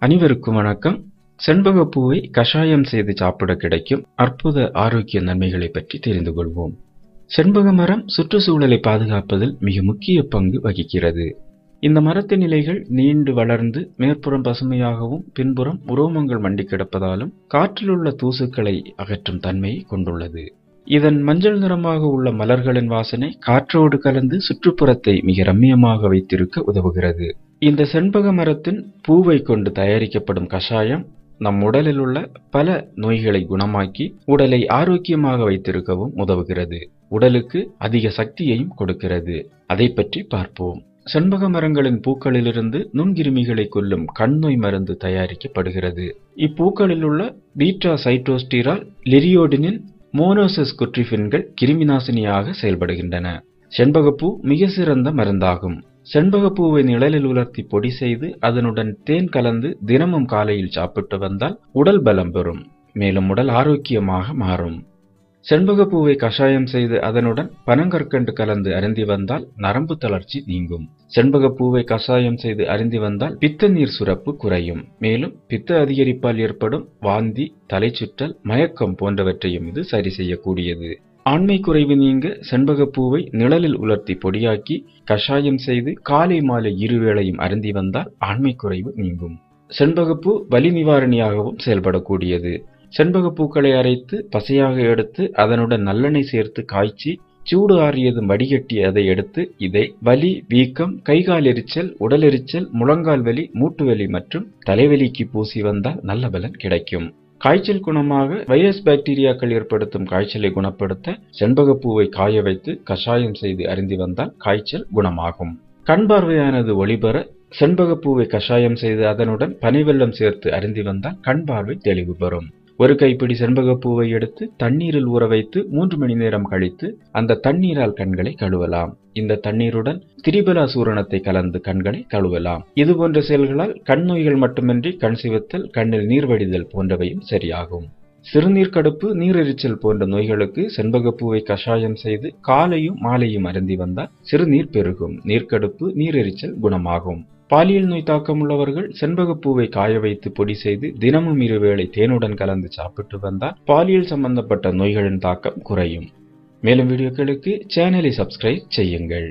அனைவருக்கும் வணக்கம். செண்பகப்பூவை கஷாயம் செய்து சாப்பிட கிடைக்கும் அற்புத ஆரோக்கிய நன்மைகளை பற்றி தெரிந்து கொள்வோம். செண்பக மரம் சுற்றுச்சூழலை பாதுகாப்பதில் மிக முக்கிய பங்கு வகிக்கிறது. இந்த மரத்தின் இலைகள் நீண்டு வளர்ந்து மேற்புறம் பசுமையாகவும் பின்புறம் உரோமங்கள் மண்டி கிடப்பதாலும் காற்றிலுள்ள தூசுக்களை அகற்றும் தன்மையை கொண்டுள்ளது. இதன் மஞ்சள் நிறமாக உள்ள மலர்களின் வாசனை காற்றோடு கலந்து சுற்றுப்புறத்தை மிக ரம்மியமாக வைத்திருக்க உதவுகிறது. இந்த செண்பக மரத்தின் பூவை கொண்டு தயாரிக்கப்படும் கஷாயம் நம் உடலில் உள்ள பல நோய்களை குணமாக்கி உடலை ஆரோக்கியமாக வைத்திருக்கவும் உதவுகிறது. உடலுக்கு அதிக சக்தியையும் கொடுக்கிறது. அதை பற்றி பார்ப்போம். செண்பக மரங்களின் பூக்களிலிருந்து நுண்கிருமிகளை கொல்லும் கண்நோய் மருந்து தயாரிக்கப்படுகிறது. இப்பூக்களில் உள்ள பீட்டா சைட்டோஸ்டீரால் லெரியோடினின் மோனோசஸ் குற்றிஃபின்கள் கிருமிநாசினியாக செயல்படுகின்றன. செண்பகப்பூ மிக சிறந்த மருந்தாகும். செண்பகப்பூவை நிழலில் உலர்த்தி பொடி செய்து அதனுடன் தேன் கலந்து தினமும் காலையில் சாப்பிட்டு வந்தால் உடல் பலம் பெறும். மேலும் உடல் ஆரோக்கியமாக மாறும். செண்பகப்பூவை கஷாயம் செய்து அதனுடன் பனங்கற்கண்டு கலந்து அருந்தி வந்தால் நரம்பு தளர்ச்சி நீங்கும். செண்பகப்பூவை கஷாயம் செய்து அருந்தி வந்தால் பித்த நீர் சுரப்பு குறையும். மேலும் பித்த அதிகரிப்பால் ஏற்படும் வாந்தி தலைச்சுற்றல் மயக்கம் போன்றவற்றையும் இது சரி செய்யக்கூடியது. ஆண்மை குறைவு நீங்க செண்பகப்பூவை நிழலில் உலர்த்தி பொடியாக்கி கஷாயம் செய்து காலை மாலை இருவேளையும் அருந்தி வந்தால் ஆண்மை குறைவு நீங்கும். செண்பகப்பூ வலி நிவாரணியாகவும் செயல்படக்கூடியது. செண்பகப்பூக்களை அரைத்து பசையாக எடுத்து அதனுடன் நல்லெண்ணெய் சேர்த்து காய்ச்சி சூடு ஆறியதும் வடிகட்டி அதை எடுத்து இதை வலி வீக்கம் கைகால் எரிச்சல் உடல் எரிச்சல் முழங்கால் வலி மூட்டு வலி மற்றும் தலைவலிக்கு பூசி வந்தால் நல்ல பலன் கிடைக்கும். காய்ச்சல் குணமாக வைரஸ் பாக்டீரியாக்கள் ஏற்படுத்தும் காய்ச்சலை குணப்படுத்த செண்பகப்பூவை காய வைத்து கஷாயம் செய்து அருந்தி வந்தால் காய்ச்சல் குணமாகும். கண் பார்வையானது ஒளிபெற செண்பகப்பூவை கஷாயம் செய்து அதனுடன் பனிவெல்லம் சேர்த்து அருந்தி வந்தால் கண் பார்வை தெளிவு பெறும். ஒரு கைப்பிடி செண்பகப்பூவை எடுத்து தண்ணீரில் ஊற வைத்து மூன்று மணி நேரம் கழித்து அந்த தண்ணீரால் கண்களை கழுவலாம். இந்த தண்ணீருடன் திரிபலா சூரணத்தை கலந்து கண்களை கழுவலாம். இது போன்ற செயல்களால் கண் நோய்கள் மட்டுமின்றி கண் சிவத்தல் கண்ணில் நீர்வடிதல் போன்றவையும் சரியாகும். சிறுநீர் கடுப்பு நீரெரிச்சல் போன்ற நோய்களுக்கு செண்பகப்பூவை கஷாயம் செய்து காலையும் மாலையும் அருந்தி வந்தால் சிறுநீர் பெருகும். நீர்க்கடுப்பு நீரெரிச்சல் குணமாகும். பாலியல் நோய் தாக்கம் உள்ளவர்கள் செண்பகப்பூவை காய வைத்து பொடி செய்து தினமும் இருவேளை தேனுடன் கலந்து சாப்பிட்டு வந்தால் பாலியல் சம்பந்தப்பட்ட நோய்களின் தாக்கம் குறையும். மேலும் வீடியோக்களுக்கு சேனலை சப்ஸ்கிரைப் செய்யுங்கள்.